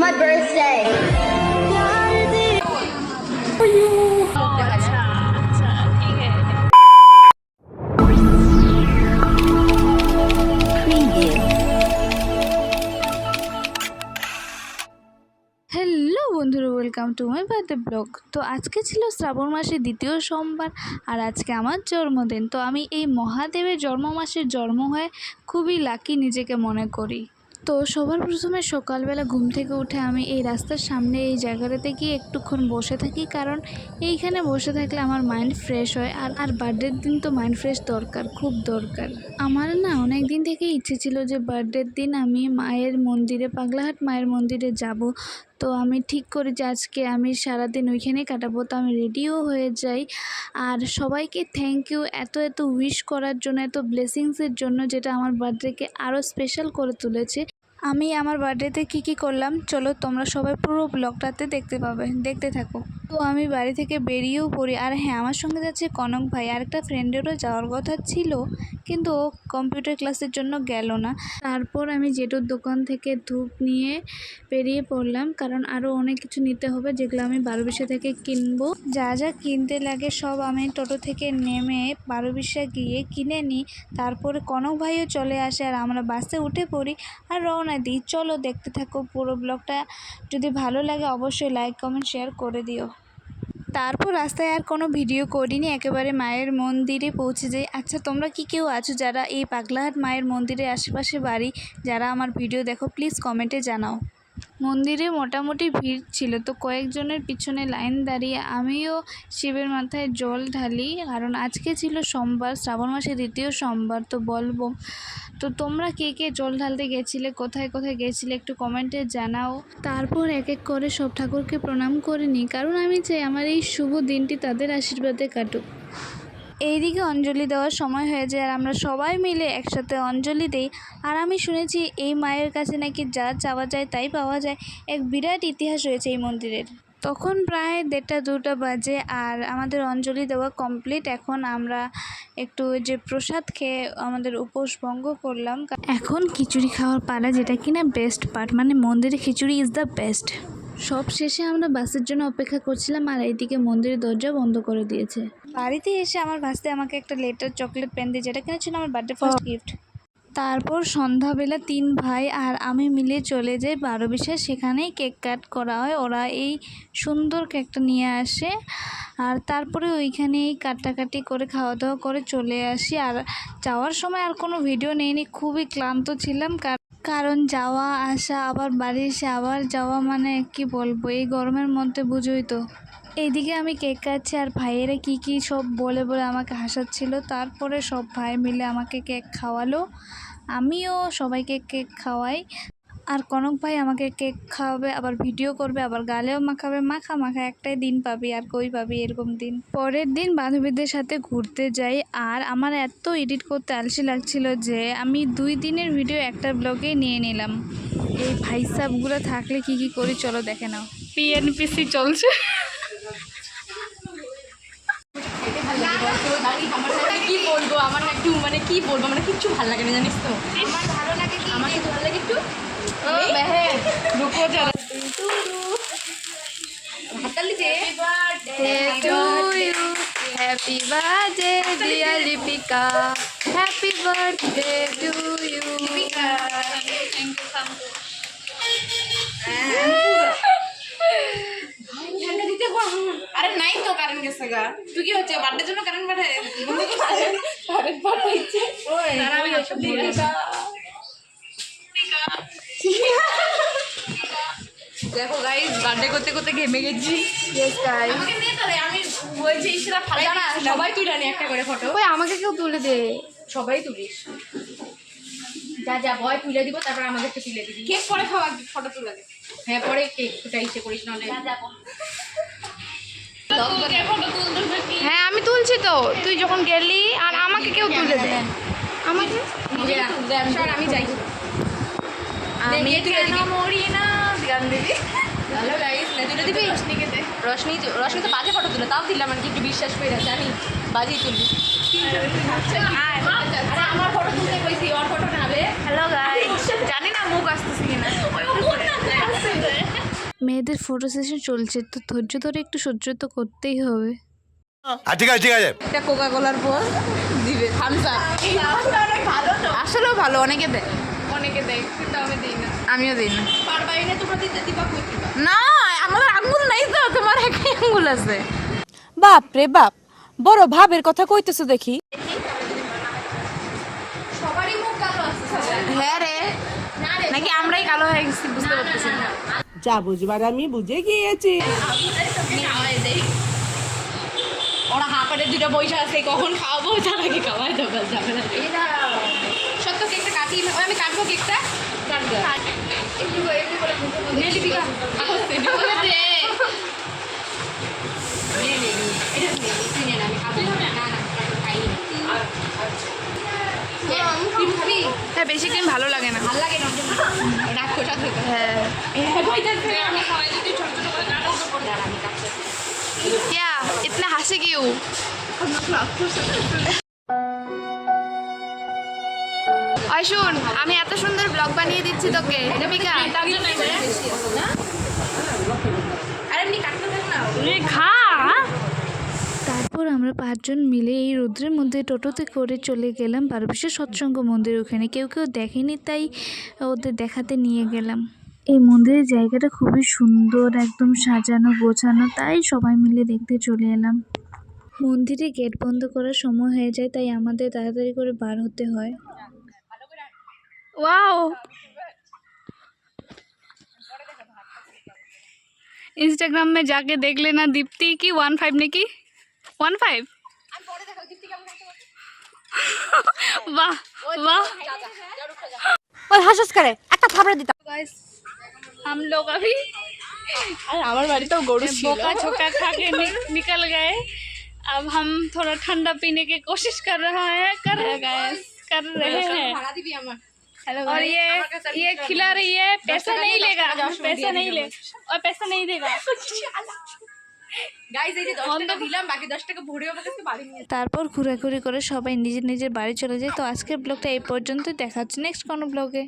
my birthday. Hello বন্ধুরা welcome to my birthday vlog তো আজকে ছিল শ্রাবণ মাসের দ্বিতীয় সোমবার আর আজকে আমার জন্মদিন। তো আমি এই মহাদেবের জন্ম মাসের জন্ম হয়ে খুবই লাকি নিজেকে মনে করি। তো সবার প্রথমে সকালবেলা ঘুম থেকে উঠে আমি এই রাস্তার সামনে এই জায়গাটাতে গিয়ে একটুক্ষণ বসে থাকি, কারণ এইখানে বসে থাকলে আমার মাইন্ড ফ্রেশ হয় আর আর বার্থডের দিন তো মাইন্ড ফ্রেশ দরকার, খুব দরকার। আমার না অনেক দিন থেকে ইচ্ছে ছিল যে বার্থডের দিন আমি মায়ের মন্দিরে, পাগলাহাট মায়ের মন্দিরে যাব। তো আমি ঠিক করি যে আজকে আমি সারাদিন ওইখানেই কাটাবো, তো আমি রেডিও হয়ে যাই। আর সবাইকে থ্যাংক ইউ এত এত উইশ করার জন্য, এত ব্লেসিংসের জন্য, যেটা আমার বার্থডেকে আরও স্পেশাল করে তুলেছে। আমি আমার বার্থডেতে কী কী করলাম? চলো তোমরা সবাই পুরো ব্লগটাতে দেখতে পাবে। দেখতে থাকো। তো আমি বাড়ি থেকে বেরিয়েও পড়ি। আর হ্যাঁ আমার সঙ্গে যাচ্ছে কনক ভাই। আর একটা ফ্রেন্ডেরও যাওয়ার কথা ছিল, কিন্তু ও কম্পিউটার ক্লাসের জন্য গেল না। তারপর আমি জেঠুর দোকান থেকে ধূপ নিয়ে বেরিয়ে পড়লাম, কারণ আরও অনেক কিছু নিতে হবে, যেগুলো আমি বারোবিশা থেকে কিনবো। যা যা কিনতে লাগে সব আমি টোটো থেকে নেমে বারোবিশা গিয়ে কিনে নিই। তারপরে কনক ভাইও চলে আসে, আর আমরা বাসে উঠে পড়ি আর রওনা দিই। চলো দেখতে থাকো পুরো ব্লগটা যদি ভালো লাগে অবশ্যই লাইক কমেন্ট শেয়ার করে দিও। তারপর রাস্তায় আর কোনো ভিডিও করিনি, একেবারে মায়ের মন্দিরে পৌঁছে যাই। আচ্ছা তোমরা কি কেউ আছো যারা এই পাগলাহাট মায়ের মন্দিরের আশেপাশে বাড়ি? যারা আমার ভিডিও দেখো প্লিজ কমেন্টে জানাও। মন্দিরে মোটামুটি ভিড় ছিল। তো কয়েকজনের পিছনে লাইন দাঁড়িয়ে আমিও শিবের মাথায় জল ঢালি। কারণ আজকে ছিল সোমবার, শ্রাবণ মাসের দ্বিতীয় সোমবার, তো বলব। তো তোমরা কে কে জল ঢালতে গেছিলে, কোথায় কোথায় গেছিলে একটু কমেন্টে জানাও। তারপর এক এক করে সব ঠাকুরকে প্রণাম করে নিই। কারণ আমি চাই আমার এই শুভ দিনটি তাদের আশীর্বাদে কাটুক। এইদিকে অঞ্জলি দেওয়ার সময় হয়ে যায় আর আমরা সবাই মিলে একসাথে অঞ্জলি দিই। আর আমি শুনেছি এই মায়ের কাছে নাকি যা চাওয়া যায় তাই পাওয়া যায়। এক বিরাট ইতিহাস রয়েছে এই মন্দিরের। তখন প্রায় দেড়টা দুটা বাজে আর আমাদের অঞ্জলি দেওয়া কমপ্লিট। এখন আমরা একটু যে প্রসাদ খেয়ে আমাদের উপোস ভঙ্গ করলাম। এখন খিচুড়ি খাওয়ার পালা যেটা কিনা বেস্ট পার্ট মানে মন্দিরে খিচুড়ি ইজ দ্য বেস্ট সব শেষে আমরা বাসের জন্য অপেক্ষা করছিলাম আর এইদিকে মন্দিরের দরজা বন্ধ করে দিয়েছে। বাড়িতে এসে আমার ভাসতে আমাকে একটা লেটার চকলেট পেন দিয়ে যেটা কিনা ছিল আমার বার্থডে ফার্স্ট গিফট তারপর সন্ধ্যাবেলা তিন ভাই আর আমি মিলে চলে যাই বারো বিশে সেখানেই কেক কাট করা হয়। ওরা এই সুন্দর কেকটা নিয়ে আসে। আর তারপরে ওইখানেই কাটাকাটি করে খাওয়া দাওয়া করে চলে আসি। আর যাওয়ার সময় আর কোনো ভিডিও নেইনি। খুবই ক্লান্ত ছিলাম। কার- কারণ যাওয়া, আসা, আবার বাড়ি এসে আবার যাওয়া মানে কি বলব? এই গরমের মধ্যে বুঝোই তো। এইদিকে আমি কেক কাটছি আর ভাইয়েরা কি কি সব বলে বলে আমাকে হাসাচ্ছিল। তারপরে সব ভাই মিলে আমাকে কেক খাওয়ালো। আমিও সবাইকে কেক খাওয়াই। আর কনক ভাই আমাকে কেক খাওয়াবে আবার ভিডিও করবে আবার গালেও মাখাবে মাখা মাখা একটাই দিন পাবি আর কই পাবি এরকম দিন। পরের দিন বান্ধবীদের সাথে ঘুরতে যাই আর আমার এত এডিট করতে আলসি লাগছিল যে আমি দুই দিনের ভিডিও একটা ব্লগে নিয়ে নিলাম। এই ভাই সাবগুলো থাকলে কি কি করি চলো দেখে নাও। পিএনপিসি চলছে। কি বলব? আমার না একটু মানে কি বলব? আমার না কিচ্ছু ভালো লাগে না জানিস তো? আমার ভালো লাগে কি? আমার কি ভালো লাগে একটু ও বেহে রুকো যারা হাততালি দে Happy birthday dear Lipika Happy birthday to you ঠান্ডা দিতে কর। আরে নাই তো কারেন্ট গেছে গা তুই কি হচ্ছে বার্থডের জন্য কারেন্ট পাঠায় কারেন্ট পাঠাইছে দেখো গাইস বার্থডে করতে করতে ঘেমে গেছি। Yes guys. আমাকে তাহলে আমি যে ইসরা ফালাই না। সবাই একটা করে ফটো ওই আমাকে কেউ তুলে দে। সবাই তুলিস। যা যা ভয় তুলে দিব তারপর আমাদেরকে তুলে দিবি। কেক পরে খাওয়া ফটো তুলে দে। হ্যাঁ পরে কেক ফুটা ইসে করিস নাহলে হ্যাঁ আমি তুলছি তো। তুই যখন গেলি আর আমাকে কেউ তুলে দে। আমাকে? আমি যাই। আমি কেন মরি না গান দিবি। না তুলে দে। রশনি রশনি তো বাজে ফটো তুলে তাও দিলাম আর কি একটু বিশ্বাস করে জানি। বাজেই তুলবি। আরে আমার ফটো তুলতে কইছি ওর ফটো না হ্যালো গাইস জানি না মুখ আসতেছে কিনা। মেয়েদের ফটো সেশন চলছে তো ধৈর্য ধরে একটু সহ্য তো করতেই হবে। হ্যাঁ ঠিক আছে ঠিক আছে। একটা কোকা কোলার পর দিবে থামস আপ আসলেও ভালো অনেকে দেয়। অনেকে দেয় কিন্তু আমি দিই না। আমিও দিই না। পারবাই না তোমরা দিতে দিবা কই না আমাদের আঙ্গুল নাই তো তোমার একই আঙ্গুল আছে। বাপ রে বাপ বড় ভাবের কথা কইতেছো দেখি। সবারই মুখ কালো আছে হ্যাঁ রে নাকি আমরাই কালো হয়ে গেছি বুঝতে পারতেছি না। যা বুঝবার আমি বুঝে গিয়েছি। ওরা হাঁপাটে দুটো পয়সা আছে কখন খাওয়াবো? তার আগে খাওয়াই দেবো যাবে না কেকটা কাটি ওই আমি কাটবো কেকটা কাটবো একটু একটু করে নেলি দিকা দে নে নে এটা নে তুই নে না আমি খাবো না না না খাই ক্রিম খাবি হ্যাঁ বেশি ক্রিম ভালো লাগে না ভাল লাগে না রাগ খোসা থেকে হ্যাঁ আমি খাওয়াই দিতে ছোট ছোট করে কাটো করে আমি কাটতে क्या इतना हंसे क्यों ওই শুন আমি এত সুন্দর ব্লগ বানিয়ে দিচ্ছি তোকে দীপিকা তারপর আমরা পাঁচজন মিলে এই রোদ্রের মধ্যে টোটোতে করে চলে গেলাম পারবিশের সৎসঙ্গ মন্দির ওখানে। কেউ কেউ দেখেনি তাই ওদের দেখাতে নিয়ে গেলাম। এই মন্দিরের জায়গাটা খুবই সুন্দর একদম সাজানো গোছানো তাই সবাই মিলে দেখতে চলে এলাম। মন্দিরে গেট বন্ধ করার সময় হয়ে যায় তাই আমাদের তাড়াতাড়ি করে বার হতে হয়। ওয়াও इंस्टाग्राम में जाके देख लेना दीप्ति की वन फाइव ने की वन फाइव वाह वाह ওই হাসাস করে একটা থাপড়া দিতাম हम लोग अभी আমার বাড়িতেও গরু बोका छोका खा के नि, निकल गए अब हम थोड़ा ठंडा पीने की कोशिश कर रहे हैं कर रहे हैं कर रहे हैं ভাড়া দিবি আমার और ये ये खिला रही है पैसा नहीं लेगा पैसा नहीं ले और पैसा नहीं देगा গাইজ এই যে দশ টাকা দিলাম বাকি দশ টাকা ভরে আমার কাছে বাড়ি নিয়ে তারপর ঘোরাঘুরি করে সবাই নিজের নিজের বাড়ি চলে যায় তো আজকের ব্লগটা এই পর্যন্ত দেখা হচ্ছে নেক্সট কোনো ব্লগে